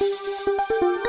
मी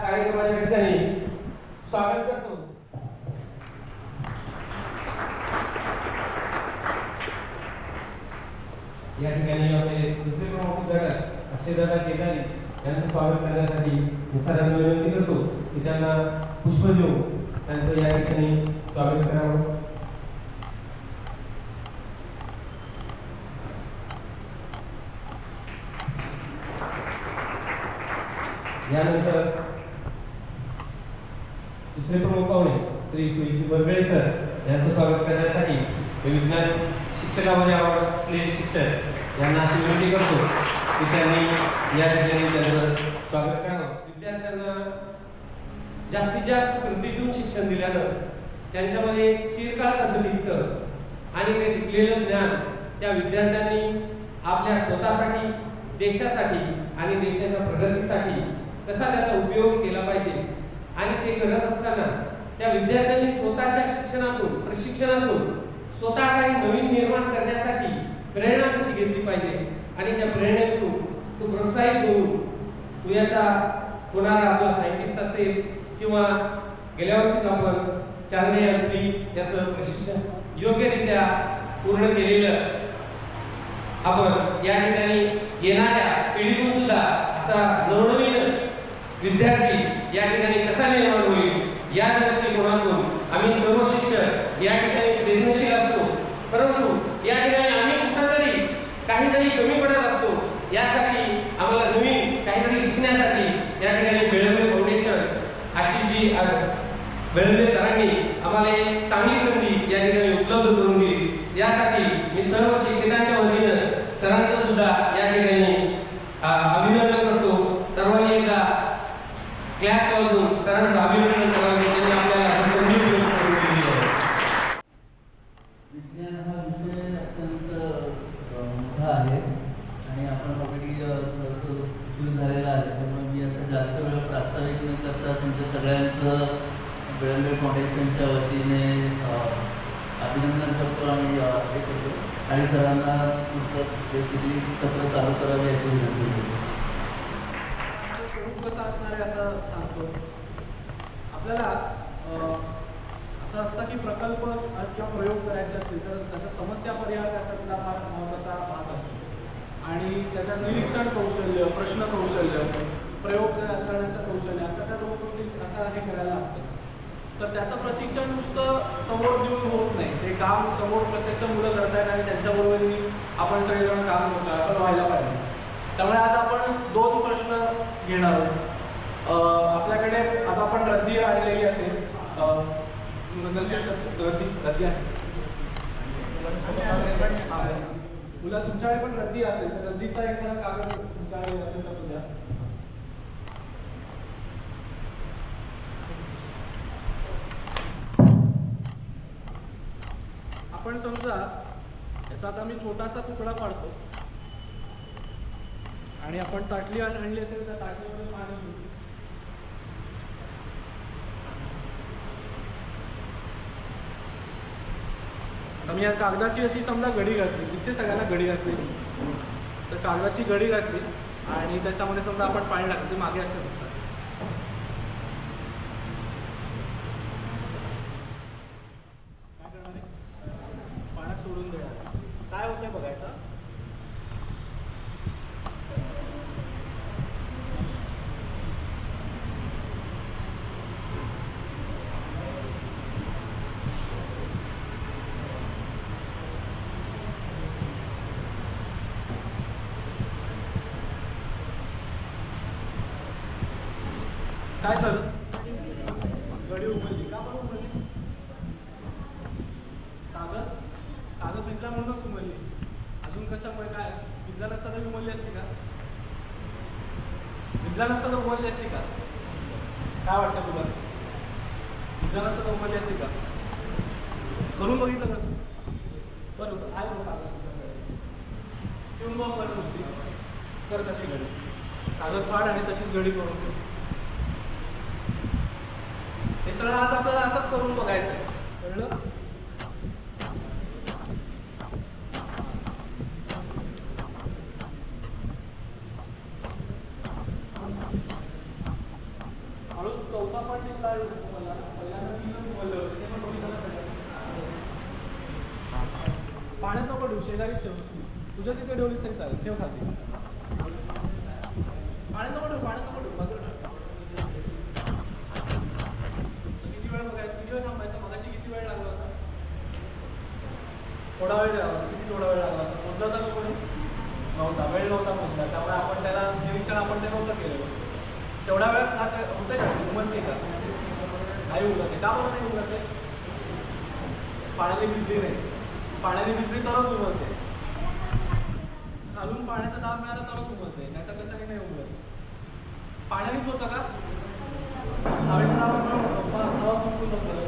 कार्यक्रमाच्या ठिकाणी स्वागत करतो. या ठिकाणी आपले दुसरे प्रमुख उद्घाटक अक्षयदादा केदारी यांचं स्वागत करण्यासाठी मी सरांना विनंती करतो की त्यांना पुष्प देऊन त्यांचं या ठिकाणी स्वागत करावं. यानंतर दुसरे प्रमुख पाहुणे श्री सुईजी बरगळे सर यांचं स्वागत करण्यासाठी हे विज्ञान शिक्षकामध्ये आवड असलेले शिक्षक यांना अशी विनंती करतो की त्यांनी या ठिकाणी त्यांचं स्वागत करावं. विद्यार्थ्यांना जास्तीत जास्त कृतीतून शिक्षण दिल्यानं त्यांच्यामध्ये चिरकाळ कसं निघतं आणि ते टिकलेलं ज्ञान त्या विद्यार्थ्यांनी आपल्या स्वतःसाठी देशासाठी आणि देशाच्या प्रगतीसाठी कसा त्याचा उपयोग केला पाहिजे आणि ते करत असताना त्या विद्यार्थ्यांनी स्वतःच्या शिक्षणातून प्रशिक्षणातून स्वतः काही नवीन निर्माण करण्यासाठी प्रेरणा कशी घेतली पाहिजे? आणि त्या प्रेरणेतून तू प्रोत्साहित होऊन उद्याचा होणारा आपला सायंटिस्ट असेल किंवा गेल्या वर्षीच आपण चांगले यांत्री याचं प्रशिक्षण योग्यरित्या पूर्ण केलेलं आपण या ठिकाणी येणाऱ्या पिढीतून सुद्धा असा नवनवीन विद्यार्थी या ठिकाणी कसा निर्माण होईल? या दृष्टिकोनातून आम्ही सर्व शिक्षक या ठिकाणी प्रयत्नशील असतो परंतु या ठिकाणी आम्ही कुठंतरी काहीतरी कमी पडत असतो यासाठी आम्हाला नवीन काहीतरी शिकण्यासाठी या ठिकाणी बेळंबे फाउंडेशन आशिषजी बेळंबे सरांनी आम्हाला एक चांगली संधी या ठिकाणी उपलब्ध करून दिली यासाठी मी सर्व शिक्षकांच्या वतीनं सरांचं सुद्धा या ठिकाणी अ, अभिनंदन करतो सर्वांनी एकदा क्लॅच वाजवून कारण अभिनंदन त्यांनी आपल्याला संधी करून दिली आहे. विज्ञान हा विषय अत्यंत मोठा आहे आणि आपण ऑलरेडी थोडंसं सुरू झालेला आहे. त्यामुळे मी आता जास्त वेळ प्रास्ताविक न करता तुमच्या सगळ्यांचं बेळंबे फाउंडेशनच्या वतीने अभिनंदन करतो आणि हे करतो. आणि सरांना तुमचं बेसिकली सत्र चालू करावे याची विनंती कसं असणार आहे असं सांगतो. आपल्याला असं असतं की प्रकल्प किंवा प्रयोग करायचे असतील तर त्याचा समस्या परिहार त्याच्यातला फार महत्त्वाचा भाग असतो. आणि त्याच्यात निरीक्षण कौशल्य प्रश्न कौशल्य प्रयोग करण्याचं कौशल्य असं त्या दोन गोष्टी असं हे करायला लागतं. तर त्याचं प्रशिक्षण नुसतं समोर देऊन होत नाही. ते काम समोर प्रत्यक्ष मुलं करतायत आणि त्यांच्याबरोबर आपण सगळेजण काम करतो असं व्हायला पाहिजे. त्यामुळे आज आपण दोन प्रश्न घेणार आहोत. आपल्याकडे आता आपण रद्दी आणलेली असेल अं, रद्दी रद्दी आहे. हा. तुमच्याकडे पण रद्दी असेल तर रद्दीचा एखादा कागद तुमच्याकडे असेल तर तुझ्या आपण समजा याचा आता मी छोटासा तुकडा पाडतो आणि आपण ताटली आणली असेल तर ताटलीमध्ये पाणी घेऊ आता मी या कागदाची अशी समजा घडी घातली दिसते सगळ्यांना घडी घातली. तर कागदाची घडी घातली आणि त्याच्यामध्ये समजा आपण पाणी टाकतो ते मागे असे होतात काय करणार आहे पाण्यात सोडून देणार काय होतंय बघायचं काय झालं गडी उमलली का बरं उमलली कागद? कागद भिजला म्हणूनच उमलली अजून कशामुळे? काय? भिजला नसता तर उमलली असते का? भिजला नसता तर उमलली असते का? काय वाटतं तुला? भिजला नसता तर उमलली असते का? करून बघितलं का तू? बरोबर आहे बघ कागद. ठेवून बघ बरं नुसती. कर तशी घडी कागद फाड आणि तशीच घडी करून ठेव. सरळ आज आपल्याला असंच करून बघायचं आहे कळलं हळूच चौथा पण टिपला आहे तुम्हाला पहिल्यांदा तीनच बोलले होते ते पण बघितलं सगळं पाण्यात नको ठेवू शेजारीच ठेव नुसतीच तुझ्याच इथे ठेवलीस तरी चालेल ठेव खाली पाण्यात नको ठेवू पाण्यात नको ठेवू बाजूला ठेव. किती वेळ बघायचं किती वेळ थांबायचं मगाशी किती वेळ लागला होता थोडा वेळ लागला किती थोडा वेळ लागला? पोचला होता का कोणी? नव्हता वेळ नव्हता पोचला त्यामुळे आपण त्याला निरीक्षण आपण ते नव्हतं केलेलं. तेवढ्या वेळात जात होतं का? उमलते का? नाही उमलते का बरं नाही उमलते पाण्याने भिजली नाही. पाण्याने भिजली तरच उमलते खालून पाण्याचा दाब मिळाला तरच उमलते नाही तर कसं नाही उमलत पाण्यानेच होतं का? हवेचा दाब मिळून हवा फुंकून नव्हतं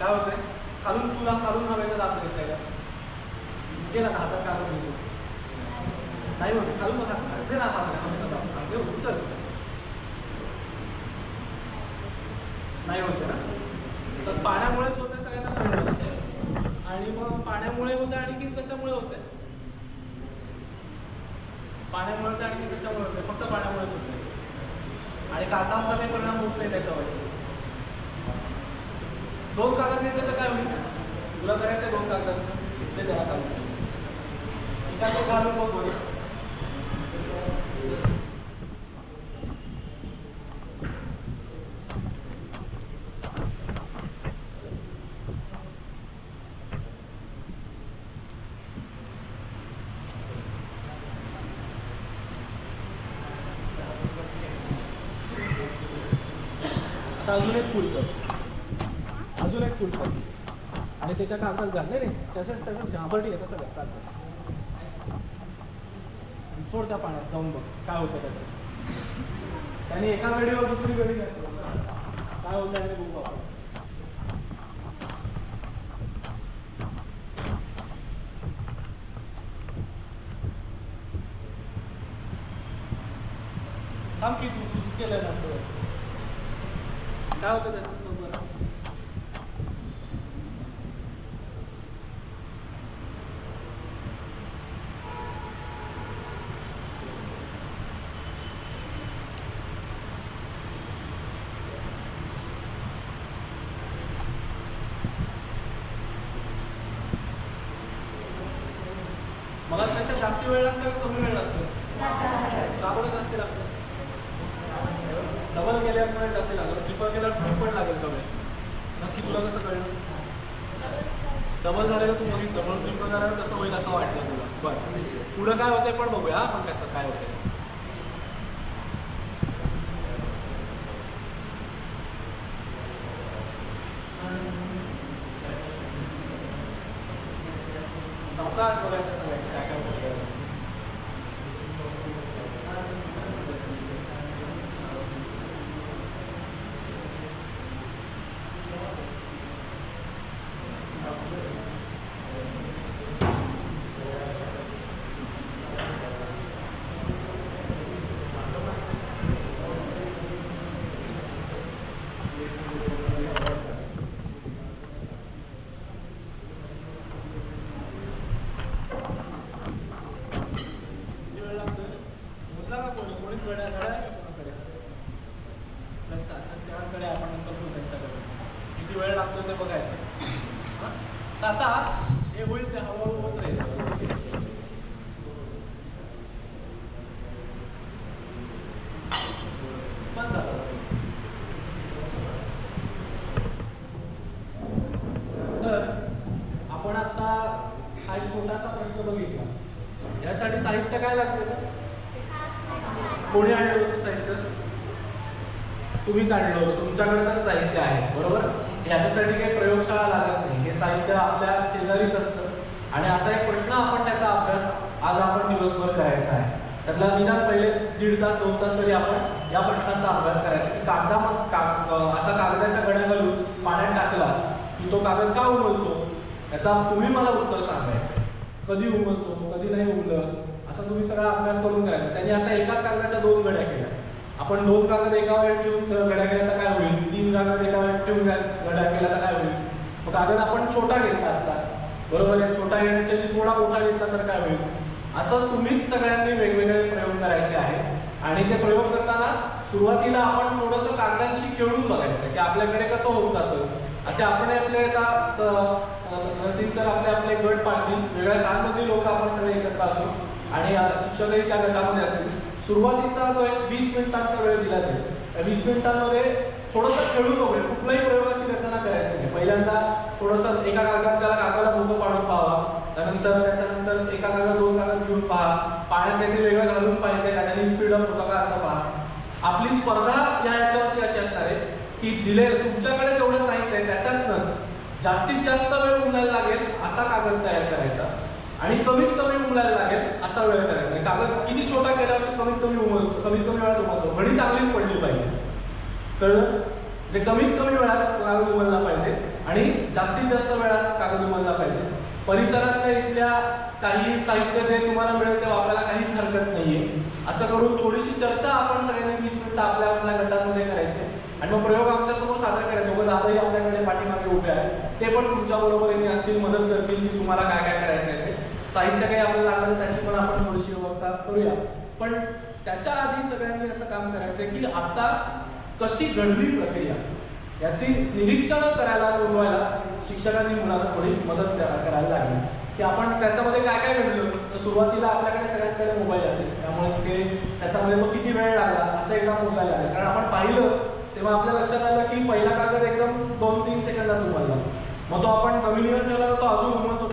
काय होतंय? खालून तुला खालून हवेचा दाब द्यायचा आहे का? गेला ना हातात काढून घेतो नाही होत खालून बघा. दे ना हातात हवेचा दाब. घेऊ उचल. नाही होते ना? तर पाण्यामुळेच होते सगळ्यांना आणि मग पाण्यामुळे होतं आणखी कशामुळे होते पाण्यामुळे तर आणखी कशामुळे होते फक्त पाण्यामुळेच होते आणि कागदांचा काही परिणाम होत नाही त्याच्यावर. दोन कागद घेतले तर काय होईल? तुला करायचं दोन कागदांचं ते त्याला कागद एका तो घालून बघ बरं आता अजून एक फुल कर अजून आणि त्याच्या कागदात घाल नाही तसंच तसंच घाबर ठीक आहे तसं घाल चालतं सोड त्या पाण्यात जाऊन बघ काय होतं त्याचं. त्याने एका वेळेवर दुसरी वेळी काय होतं त्याने बघू आपण. थांब की तू तुझं केलं ना काय होतं त्याचं बघ बरं. मला त्याच्यात जास्त वेळ लागतो का कमी वेळ लागतो का बरं जास्त लागतो डबल केल्यावर पण जास्त लागेल ट्रिपल केल्यावर ट्रिपल लागेल कमी नक्की तुला कसं कळलं डबल झालेलं तू बघितलं म्हणून ट्रिपल झाल्यावर कसं होईल असं वाटलं तुला बरं. पुढं काय होतंय पण बघूया हा पण त्याचं काय होतंय. होतं साहित्य तुम्हीच आणलं होतं तुमच्याकडचं साहित्य आहे बरोबर? याच्यासाठी काही प्रयोगशाळा लागत नाही. हे साहित्य आपल्या शेजारीच असतं. आणि असा एक प्रश्न आपण त्याचा अभ्यास आज आपण दिवसभर करायचा आहे. त्यातला निदान पहिले दीड तास दोन तास तरी आपण या प्रश्नाचा अभ्यास करायचा. की कागदा काग असा कागदाच्या गड्या घालून पाण्यात टाकला की तो कागद का उमलतो? याचा तुम्ही मला उत्तर सांगायचं कधी उमलतो? कधी नाही उमलत? असं तुम्ही सगळा अभ्यास करून करायचा त्यांनी आता एकाच कागदाच्या दोन गड्या केल्या. आपण दोन कागद एका वेळेत ठेवून गड्या केल्या तर काय होईल? तीन कागद एका वेळेत ठेवून गड्या केल्या तर काय होईल? मग कागद आपण छोटा घेतला आता. बरोबर आहे? छोटा घेण्याच्या थोडा मोठा घेतला तर काय होईल? असं तुम्हीच सगळ्यांनी वेगवेगळे प्रयोग करायचे आहेत. आणि ते प्रयोग करताना सुरुवातीला आपण थोडंसं कागदांशी खेळून बघायचं की आपल्याकडे कसं होत जातं. असे आपण आपले आता नर्सिंग नरसिंग सर आपले आपले गट पाडतील वेगळ्या शाळांमधील लोक आपण सगळे एकत्र असू. आणि शिक्षकही त्या गटामध्ये असतील सुरुवातीचा जो एक वीस मिनिटांचा वेळ दिला जाईल. त्या वीस मिनिटांमध्ये थोडंसं खेळून बघूया कुठल्याही प्रयोगाची रचना करायची नाही. पहिल्यांदा थोडंसं एका कागदात त्याला कागदाला भोगं पाडून पाहावा. त्यानंतर त्याच्यानंतर एका कागद दोन कागद घेऊन पहा. पाण्यात काहीतरी वेगळं घालून पाहिजे का त्यांनी स्पीड अप होतं का असं पहा. आपली स्पर्धा या याच्यावरती अशी असणार आहे की दिले तुमच्याकडे जेवढं साहित्य आहे त्याच्यातनंच जास्तीत जास्त वेळ उमलायला लागेल असा कागद तयार करायचा. आणि कमीत कमी उमलायला लागेल असा वेळ करायचा. म्हणजे कागद किती छोटा केल्यावरती कमीत कमी उमलतो कमीत कमी वेळात उमलतो. घडी चांगलीच पडली पाहिजे. कळलं? म्हणजे कमीत कमी वेळात कागद उमलला पाहिजे आणि जास्तीत जास्त वेळात कागद उमलला पाहिजे. परिसरातल्या इथल्या काही साहित्य जे तुम्हाला मिळेल ते वापरायला काहीच हरकत नाहीये. असं करून थोडीशी चर्चा आपण सगळ्यांनी वीस मिनिटं आपल्या आपल्या गटामध्ये करायचे. आणि मग प्रयोग आमच्यासमोर सादर करायचे. मग दादाही आपल्याकडे पाठीमागे उभे आहेत ते पण तुमच्या बरोबर यांनी असतील मदत करतील की तुम्हाला काय काय करायचं आहे साहित्य काही आपल्याला लागलं तर त्याची पण आपण थोडीशी व्यवस्था करूया. पण त्याच्या आधी सगळ्यांनी असं काम करायचं की आता कशी घडली प्रक्रिया याची निरीक्षण करायला बोलवायला शिक्षकांनी मुलाला थोडी मदत करा- करायला लागली. की आपण त्याच्यामध्ये काय काय घडलं? तर सुरुवातीला आपल्याकडे सगळ्यांकडे मोबाईल असेल त्यामुळे ते त्याच्यामध्ये मग किती वेळ लागला? असं एकदा मोजायला लागलं. कारण आपण पाहिलं तेव्हा आपल्या लक्षात आलं की पहिला कागद एकदम दोन तीन सेकंदात उमलला. मग तो आपण जमिनीवर ठेवला तर तो अजून उमलतो.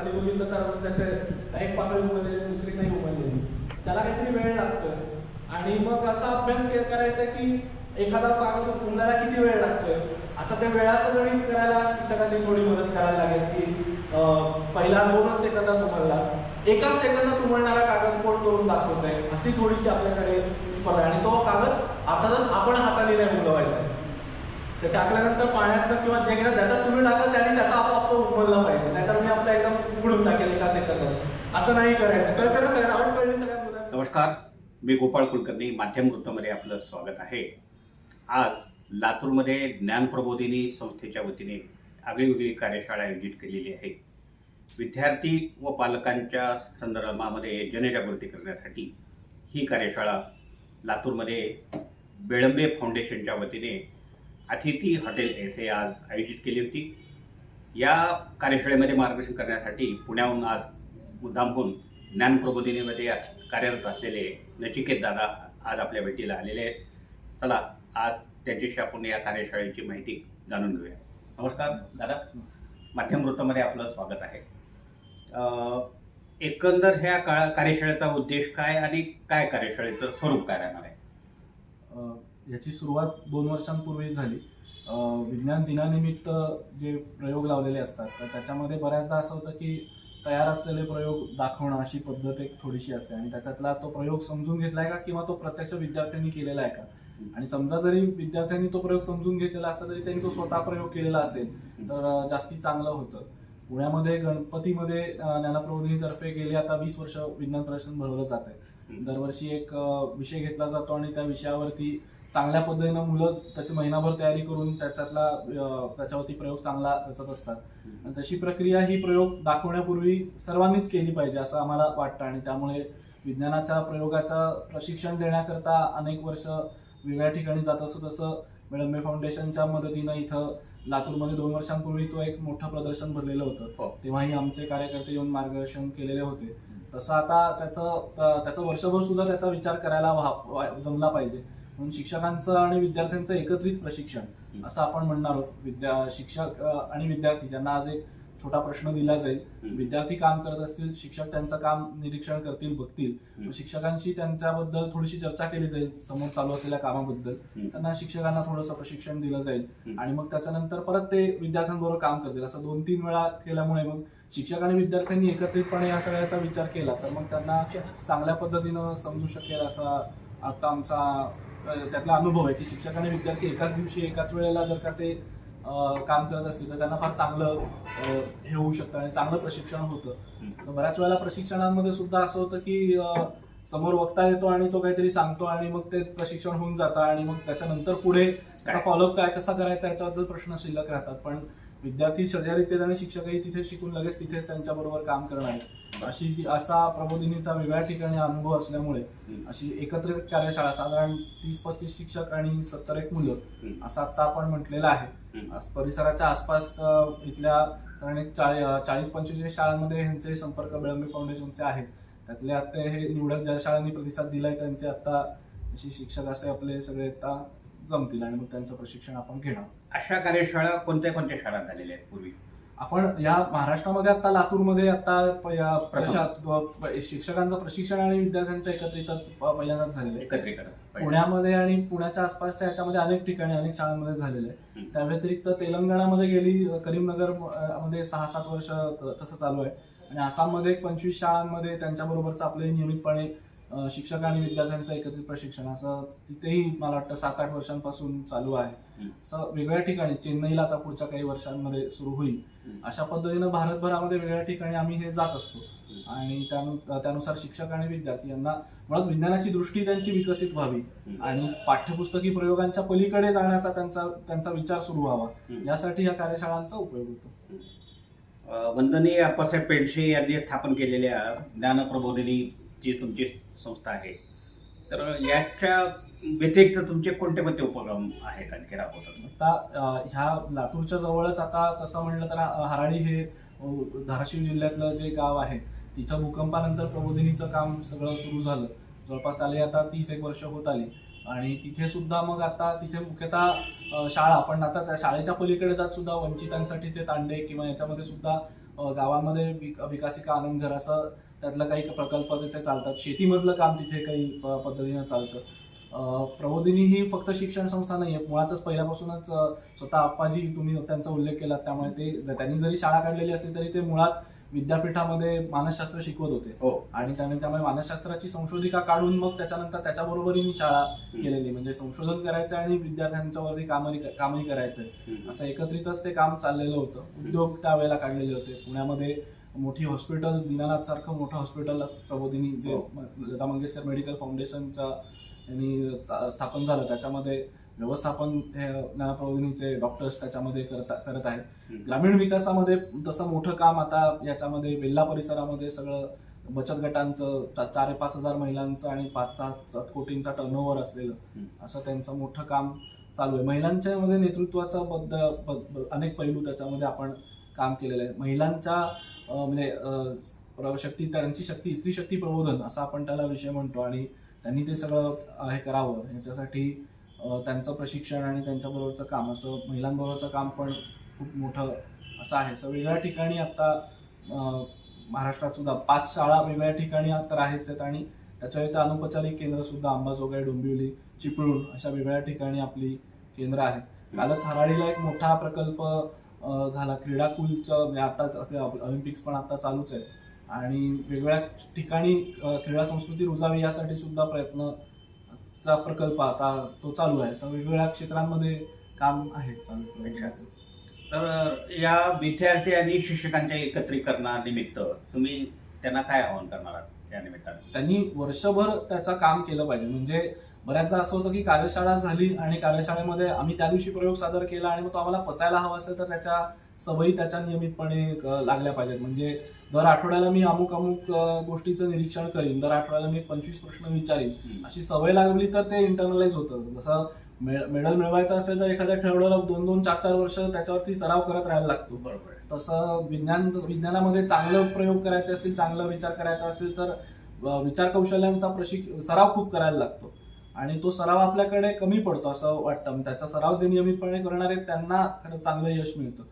खाली बघितलं तर त्याचे एक पाकळी दुसरी नाही उमललेली त्याला काहीतरी वेळ लागतोय. आणि मग असा अभ्यास के- करायचा की एखादा कागद उमलायला किती वेळ लागतोय? असं त्या वेळाचं गणित करायला शिक्षकांनी थोडी मदत करायला लागेल की पहिला दोनच सेकंदात उमलला. एकाच सेकंदात उमलणारा कागद कोण करून दाखवत आहे अशी थोडीशी आपल्याकडे स्पर्धा. आणि तो कागद अर्थातच आपण हाताने नाही उमलवायचा. ते टाकल्यानंतर पाण्यातनं किंवा जे काही ज्याचा तुम्ही टाकला त्याने त्याचा आपोआप तो उमलला पाहिजे. नाहीतर मी आपला एकदम उघडून टाकेल एका सेकंदात असं नाही करायचं. कळतं ना सगळ्यांना? आवड कळली सगळ्या मुलांना नमस्कार. मी गोपाळ कुलकर्णी माध्यम वृत्तमध्ये आपलं स्वागत आहे. आज लातूरमध्ये ज्ञान प्रबोधिनी संस्थेच्या वतीने आगळीवेगळी कार्यशाळा आयोजित केलेली आहे. विद्यार्थी व पालकांच्या संदर्भामध्ये जनजागृती करण्यासाठी ही कार्यशाळा लातूरमध्ये बेळंबे फाउंडेशनच्या वतीने अतिथी हॉटेल येथे आज आयोजित केली होती. या कार्यशाळेमध्ये मार्गदर्शन करण्यासाठी पुण्याहून आज मुद्दामहून ज्ञानप्रबोधिनीमध्ये कार्यरत असलेले नचिकेत दादा आज आपल्या भेटीला आलेले आहेत. चला आज त्यांच्याशी आपण या कार्यशाळेची माहिती जाणून घेऊया. नमस्कार दादा. माध्यम वृत्तामध्ये आपलं स्वागत आहे. एकंदर ह्या काळा कार्यशाळेचा उद्देश काय आणि काय कार्यशाळेचं स्वरूप काय राहणार आहे? याची सुरुवात दोन वर्षांपूर्वी झाली. विज्ञान दिनानिमित्त जे प्रयोग लावलेले असतात तर त्याच्यामध्ये बऱ्याचदा असं होतं की तयार असलेले प्रयोग दाखवणं अशी पद्धत एक थोडीशी असते आणि त्याच्यातला तो प्रयोग समजून घेतलाय का किंवा तो प्रत्यक्ष विद्यार्थ्यांनी केलेला आहे का? आणि समजा जरी विद्यार्थ्यांनी तो प्रयोग समजून घेतलेला असला तरी त्यांनी तो स्वतः प्रयोग केलेला असेल तर जास्ती चांगलं होतं. पुण्यामध्ये गणपतीमध्ये ज्ञानप्रबोधिनीतर्फे गेले आता वीस वर्ष विज्ञान प्रदर्शन भरवलं जात आहे दरवर्षी एक विषय घेतला जातो आणि त्या विषयावरती चांगल्या पद्धतीनं मुलं त्याची महिनाभर तयारी करून त्याच्यातला त्याच्यावरती प्रयोग चांगला रचत असतात. आणि तशी प्रक्रिया ही प्रयोग दाखवण्यापूर्वी सर्वांनीच केली पाहिजे असं आम्हाला वाटतं. आणि त्यामुळे विज्ञानाच्या प्रयोगाचं प्रशिक्षण देण्याकरता अनेक वर्ष वेगळ्या ठिकाणी जात असतो तसं विळंबे फाउंडेशनच्या मदतीनं इथं लातूरमध्ये दोन वर्षांपूर्वी तो एक मोठं प्रदर्शन भरलेलं हो. होतं तेव्हाही आमचे कार्यकर्ते येऊन मार्गदर्शन केलेले होते. तसं आता त्याचं त्याचं वर्षभर सुद्धा त्याचा विचार करायला जमला पाहिजे. म्हणून शिक्षकांचं आणि विद्यार्थ्यांचं एकत्रित प्रशिक्षण असं आपण म्हणणार आहोत. विद्या शिक्षक आणि विद्यार्थी त्यांना आज एक छोटा प्रश्न दिला जाईल. विद्यार्थी काम करत असतील शिक्षक त्यांचं काम निरीक्षण करतील बघतील. शिक्षकांशी त्यांच्याबद्दल थोडीशी चर्चा केली जाईल समोर चालू असलेल्या कामाबद्दल. त्यांना शिक्षकांना थोडंसं प्रशिक्षण दिलं जाईल. आणि मग त्याच्यानंतर परत ते विद्यार्थ्यांबरोबर काम करतील. असं दोन तीन वेळा केल्यामुळे मग शिक्षक आणि विद्यार्थ्यांनी एकत्रितपणे या सगळ्याचा विचार केला तर मग त्यांना चांगल्या पद्धतीनं समजू शकेल असा आता आमचा त्यातला अनुभव आहे की शिक्षक आणि विद्यार्थी एकाच दिवशी एकाच वेळेला जर का ते काम करत असतील तर त्यांना फार चांगलं हे होऊ शकतं आणि चांगलं प्रशिक्षण होतं. बऱ्याच वेळेला प्रशिक्षणामध्ये सुद्धा असं होतं की समोर वक्ता येतो आणि तो काहीतरी सांगतो आणि मग ते प्रशिक्षण होऊन जातं आणि मग त्याच्यानंतर पुढे त्याचा? फॉलोअप काय कसा करायचा याच्याबद्दल प्रश्न शिल्लक राहतात. पण विद्यार्थी शेजारीचे आणि शिक्षकही तिथे शिकून लगेच तिथेच त्यांच्याबरोबर काम करणार आहेत अशी असा प्रबोधिनीचा वेगळ्या ठिकाणी अनुभव असल्यामुळे. अशी एकत्रित कार्यशाळा साधारण तीस पस्तीस शिक्षक आणि सत्तर एक मुलं. असं आता आपण म्हटलेलं आहे परिसराच्या आसपास इथल्या साधारण एक चाळीस पंचवीस शाळांमध्ये ह्यांचे संपर्क बेळंबे फाउंडेशनचे आहेत त्यातले आता हे निवडक ज्या शाळांनी प्रतिसाद दिलाय त्यांचे आता असे शिक्षक असे आपले सगळे आता जमतील आणि मग त्यांचं प्रशिक्षण आपण घेणार. अशा कार्यशाळा कोणत्या कोणत्या शाळा झालेल्या आहेत पूर्वी? आपण या महाराष्ट्रामध्ये आता लातूरमध्ये आता या शिक्षकांचं प्रशिक्षण आणि विद्यार्थ्यांचं एकत्रितच पहिल्यांदाच झालेलं आहे. एकत्रीकरण पुण्यामध्ये आणि पुण्याच्या आसपासच्या याच्यामध्ये अनेक ठिकाणी अनेक शाळांमध्ये झालेले आहे. त्या व्यतिरिक्त तेलंगणामध्ये गेली करीमनगरमध्ये सहा सात वर्ष तसं चालू आहे. आणि आसाममध्ये पंचवीस शाळांमध्ये त्यांच्याबरोबरच आपले नियमितपणे शिक्षक आणि विद्यार्थ्यांचं एकत्रित प्रशिक्षण असं तिथेही मला वाटतं सात आठ वर्षांपासून चालू आहे. असं वेगळ्या ठिकाणी चेन्नईला आता पुढच्या काही वर्षांमध्ये सुरू होईल. अशा पद्धतीनं भारतभरामध्ये वेगळ्या ठिकाणी आम्ही हे जात असतो. आणि त्यानु- त्यानुसार शिक्षक आणि विद्यार्थी यांना मुळात विज्ञानाची दृष्टी त्यांची विकसित व्हावी. आणि पाठ्यपुस्तकी प्रयोगांच्या पलीकडे जाण्याचा त्यांचा त्यांचा विचार सुरू व्हावा. यासाठी या कार्यशाळांचा उपयोग होतो वंदनीय अप्पासाहेब पेंडसे यांनी स्थापन केलेल्या ज्ञानप्रबोधिनी जी तुमची संस्था आहे. तर याच्या व्यतिरिक्त तुमचे कोणते कोणते उपक्रम आहेत आणखी राबवतात? आता ह्या लातूरच्या जवळच आता तसं म्हणलं तर हराळी हे धाराशिव जिल्ह्यातलं जे गाव आहे तिथं भूकंपानंतर प्रबोधिनीचं काम सगळं सुरू झालं. जवळपास आले आता तीस एक वर्ष होत आली. आणि तिथे सुद्धा मग आता तिथे मुख्यतः शाळा पण आता त्या शाळेच्या पलीकडे जात सुद्धा वंचितांसाठीचे तांडे किंवा याच्यामध्ये सुद्धा गावामध्ये विक- विकासिका आनंद घर असं त्यातलं काही प्रकल्प त्याचे चालतात. शेतीमधलं काम तिथे काही पद्धतीनं चालतं. प्रबोधिनी ही फक्त शिक्षण संस्था नाही आहे मुळातच पहिल्यापासूनच स्वतः आप्पाजी तुम्ही त्यांचा उल्लेख केला त्यामुळे ते त्यांनी जरी शाळा काढलेली असली तरी ते मुळात विद्यापीठामध्ये मानसशास्त्र शिकवत होते. हो. आणि त्याने त्यामुळे मानसशास्त्राची संशोधिका काढून मग त्याच्यानंतर त्याच्याबरोबरही शाळा केलेली. म्हणजे संशोधन करायचं आणि विद्यार्थ्यांच्यावरती कामही कामही करायचंय हम्म. असं एकत्रितच ते काम चाललेलं होतं. उद्योग त्यावेळेला काढलेले होते. पुण्यामध्ये मोठी हॉस्पिटल दीनानाथ सारखं मोठं हॉस्पिटल प्रबोधिनी जे हो. लता मंगेशकर मेडिकल फाउंडेशनच्या यांनी स्थापन झालं त्याच्यामध्ये व्यवस्थापन हे ज्ञानप्रबोधिनीचे डॉक्टर्स त्याच्यामध्ये करत करत आहेत. ग्रामीण विकासामध्ये तसं मोठं काम आता याच्यामध्ये वेल्ला परिसरामध्ये सगळं बचत गटांचं चार पाच हजार महिलांचं आणि पाच सात सात कोटींचा टर्नओव्हर असलेलं. असं त्यांचं मोठं काम चालू आहे महिलांच्या मध्ये नेतृत्वाचा बद्द ब- ब- अनेक पैलू त्याच्यामध्ये आपण काम केलेलं आहे. महिलांच्या म्हणजे प्र- शक्ती त्यांची शक्ती स्त्री शक्ती प्रबोधन असा आपण त्याला विषय म्हणतो. आणि त्यांनी ते सगळं हे करावं. याच्यासाठी त्यांचं प्रशिक्षण आणि त्यांच्याबरोबरचं काम असं महिलांबरोबरचं काम पण खूप मोठं असं आहे. असं वेगळ्या ठिकाणी आता महाराष्ट्रात सुद्धा पाच शाळा वेगळ्या ठिकाणी तर आहेच आहेत आणि त्याच्या व्यतिरिक्त अनुपचारिक केंद्र सुद्धा अंबाजोगाई डोंबिवली चिपळूण अशा वेगळ्या ठिकाणी आपली केंद्र आहेत कालच हराळीला एक मोठा प्रकल्प झाला. क्रीडाकुलचं म्हणजे आताच ऑलिम्पिक्स पण आता चालूच आहे. आणि वेगवेगळ्या ठिकाणी क्रीडा संस्कृती रुजावी यासाठी सुद्धा प्रयत्न चा प्रकल्प आता तो चालू आहे. असं वेगवेगळ्या क्षेत्रांमध्ये काम आहे चालू प्रयत्नाचं. तर या विद्यार्थी आणि शिक्षकांच्या एकत्रीकरणानिमित्त तुम्ही त्यांना काय आवाहन करणार आहात या निमित्ताने? त्यांनी वर्षभर त्याचं काम केलं पाहिजे. म्हणजे बऱ्याचदा असं होतं की कार्यशाळा झाली आणि कार्यशाळेमध्ये आम्ही त्या दिवशी प्रयोग सादर केला आणि मग तो आम्हाला पचायला हवा असेल तर त्याच्या सवयी त्याच्या नियमितपणे लागल्या पाहिजेत. म्हणजे दर आठवड्याला मी अमुक अमुक गोष्टीचं निरीक्षण करीन दर आठवड्याला मी पंचवीस प्रश्न विचारीन. अशी सवय लागली तर ते इंटरनलाइज होतं. जसं मेडल मिळवायचं असेल तर एखाद्या खेळाडूला दोन दोन चार चार वर्ष त्याच्यावरती सराव करत राहायला लागतो. बरोबर. तसं विज्ञान विज्ञानामध्ये चांगलं प्रयोग करायचे असतील चांगला विचार करायचा असेल तर विचार कौशल्यांचा प्रशिक सराव खूप करायला लागतो. आणि तो सराव आपल्याकडे कमी पडतो असं वाटतं. त्याचा सराव जे नियमितपणे करणार आहेत त्यांना खरं चांगलं यश मिळतं.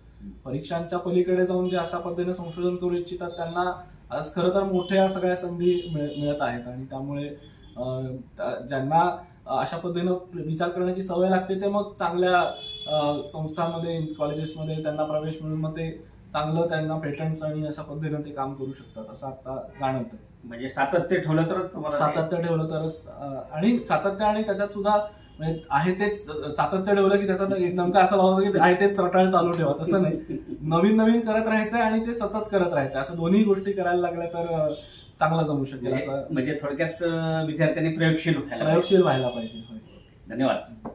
परीक्षांच्या पलीकडे जाऊन जे अशा पद्धतीने संशोधन करू इच्छितात त्यांना आज खरं तर मोठ्या सगळ्या संधी मिळ- मिळत आहेत. आणि त्यामुळे ज्यांना अशा पद्धतीनं विचार करण्याची सवय लागते ते मग चांगल्या संस्थांमध्ये कॉलेजेसमध्ये त्यांना प्रवेश मिळून मग ते चांगलं त्यांना पेटंट्स आणि अशा पद्धतीनं ते काम करू शकतात असं आता जाणवतं म्हणजे सातत्य ठेवलं तर तुम्हाला ते- सातत्य ठेवलं तरच आणि सातत्य आणि त्याच्यात सुद्धा म्हणजे आहे तेच सातत्य ठेवलं की त्याचा नेमका अर्थ लावतो की आहे तेच रटाळ चालू ठेवा तसं नाही. नवीन नवीन करत राहायचं आणि ते सतत करत राहायचं असं दोन्ही गोष्टी करायला लागल्या तर चांगलं जमू शकेल म्हणजे असं. म्हणजे थोडक्यात विद्यार्थ्यांनी प्रयोगशील. प्रयोगशील व्हायला पाहिजे. धन्यवाद.